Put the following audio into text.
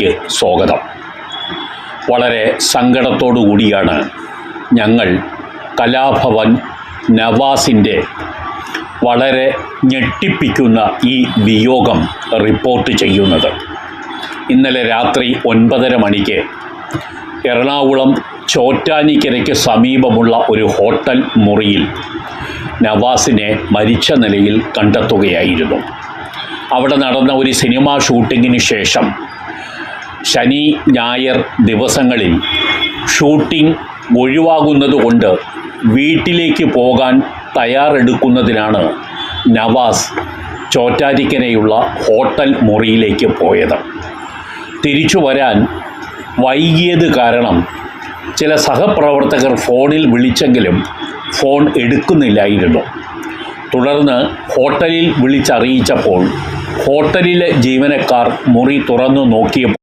ക്ക് സ്വാഗതം. വളരെ സങ്കടത്തോടു കൂടിയാണ് ഞങ്ങൾ കലാഭവൻ നവാസിന്റെ വളരെ ഞെട്ടിപ്പിക്കുന്ന ഈ വിയോഗം റിപ്പോർട്ട് ചെയ്യുന്നത്. ഇന്നലെ രാത്രി ഒൻപതര മണിക്ക് എറണാകുളം ചോറ്റാനിക്കരയ്ക്ക് സമീപമുള്ള ഒരു ഹോട്ടൽ മുറിയിൽ നവാസിനെ മരിച്ച നിലയിൽ കണ്ടെത്തുകയായിരുന്നു. അവിടെ നടന്ന ഒരു സിനിമാ ഷൂട്ടിങ്ങിന് ശേഷം ശനി ഞായർ ദിവസങ്ങളിൽ ഷൂട്ടിംഗ് ഒഴിവാകുന്നതുകൊണ്ട് വീട്ടിലേക്ക് പോകാൻ തയ്യാറെടുക്കുന്നതിനാണ് നവാസ് ചോറ്റാരിക്കനെയുള്ള ഹോട്ടൽ മുറിയിലേക്ക് പോയത്. തിരിച്ചു വരാൻ വൈകിയത് കാരണം ചില സഹപ്രവർത്തകർ ഫോണിൽ വിളിച്ചെങ്കിലും ഫോൺ എടുക്കുന്നില്ലായിരുന്നു. തുടർന്ന് ഹോട്ടലിൽ വിളിച്ചറിയിച്ചപ്പോൾ ഹോട്ടലിലെ ജീവനക്കാർ മുറി തുറന്നു നോക്കിയപ്പോൾ